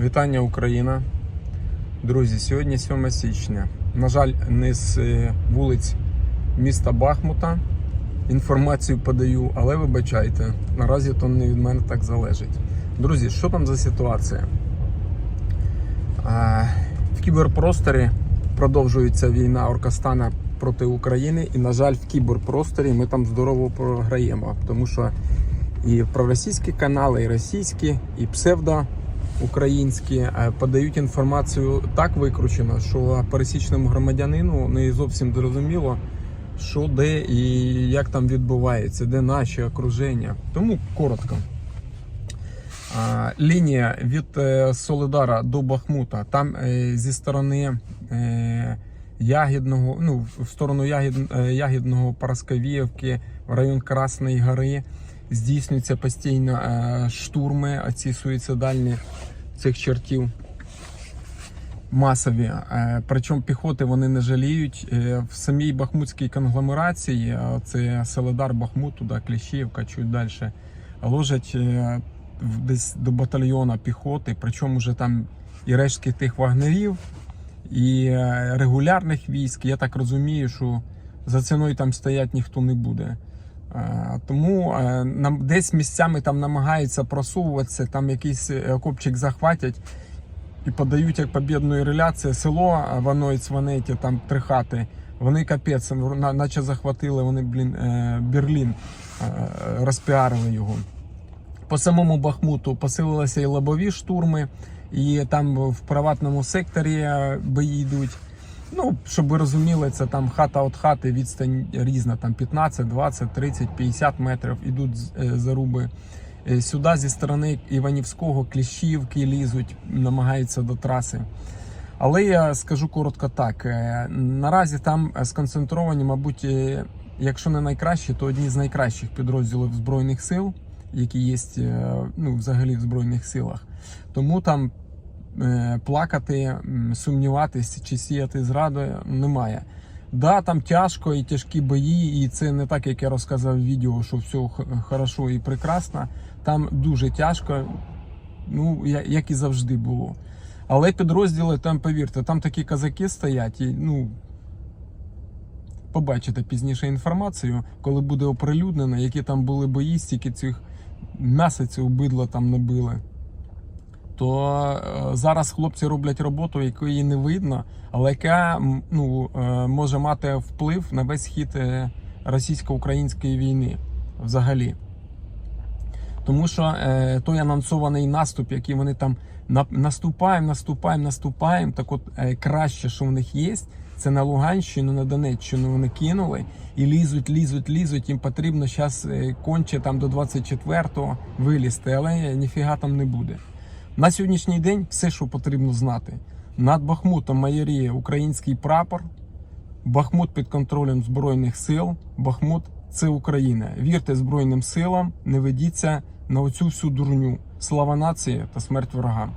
Вітання Україна. Друзі, сьогодні 7 січня. На жаль, не з е, вулиць міста Бахмута інформацію подаю, але вибачайте, наразі то не від мене так залежить. Друзі, що там за ситуація? В кіберпросторі продовжується війна Оркастана проти України, і, на жаль, в кіберпросторі ми там здорово програємо, тому що і проросійські канали, і російські, і псевдоукраїнські е, подають інформацію так викручено, що пересічному громадянину не зовсім зрозуміло, що де і як там відбувається, де наші окруження. Тому коротко. Лінія від е, Солидара до Бахмута. Там е, зі сторони Ягідного, ну, в сторону Ягід, Ягідного Парасковіївки, в район Красної Гори здійснюються постійно е, штурми, оці суїцидальні цих чертів. Масові, Е, причому піхоти вони не жаліють. Е, В самій Бахмутській конгломерації, це Селедар Бахмут, туди Кліщівка, чуть далі, ложать десь до батальйона піхоти, причому вже там і рештки тих вагнерів, і регулярних військ. Я так розумію, що за ціною там стоять ніхто не буде. Е, Тому е, нам десь місцями там намагаються просуватися, там якийсь е, окопчик захватять і подають як побідної реляції село а воно і Цванеті, там три хати. Вони капець, наче захватили вони, блін, Берлін, розпіарили його. По самому Бахмуту посилилися і лобові штурми, і там в приватному секторі бої йдуть. Ну, щоб ви розуміли, це там хата від хати, відстань різна, там 15, 20, 30, 50 метрів ідуть е, заруби. Е, Сюди зі сторони Іванівського, Кліщівки лізуть, намагаються до траси. Але я скажу коротко так: е, наразі там сконцентровані, мабуть, якщо не найкращі, то одні з найкращих підрозділів Збройних сил, які є ну, взагалі в Збройних силах. Тому там плакати, м, сумніватися чи сіяти зраду немає. Да, там тяжко і тяжкі бої, і це не так, як я розказав в відео, що все хорошо і прекрасно. Там дуже тяжко, ну як і завжди було. Але підрозділи там, повірте, там такі казаки стоять, і ну. Побачите пізніше інформацію, коли буде оприлюднено, які там були бої, стільки цих цього бидла там набили. То е, зараз хлопці роблять роботу, якої не видно, але яка ну, е, може мати вплив на весь хід е, російсько-української війни взагалі. Тому що той анонсований наступ, який вони там наступаємо, наступаємо, наступаємо, так от краще, що в них є, це на Луганщину, на Донеччину вони кинули і лізуть, лізуть, лізуть. Їм потрібно зараз конче там до 24-го вилізти, але ніфіга там не буде. На сьогоднішній день все, що потрібно знати. Над Бахмутом майоріє український прапор. Бахмут під контролем Збройних сил. Бахмут це Україна. Вірте Збройним силам, не ведіться на оцю всю дурню. Слава нації та смерть ворогам.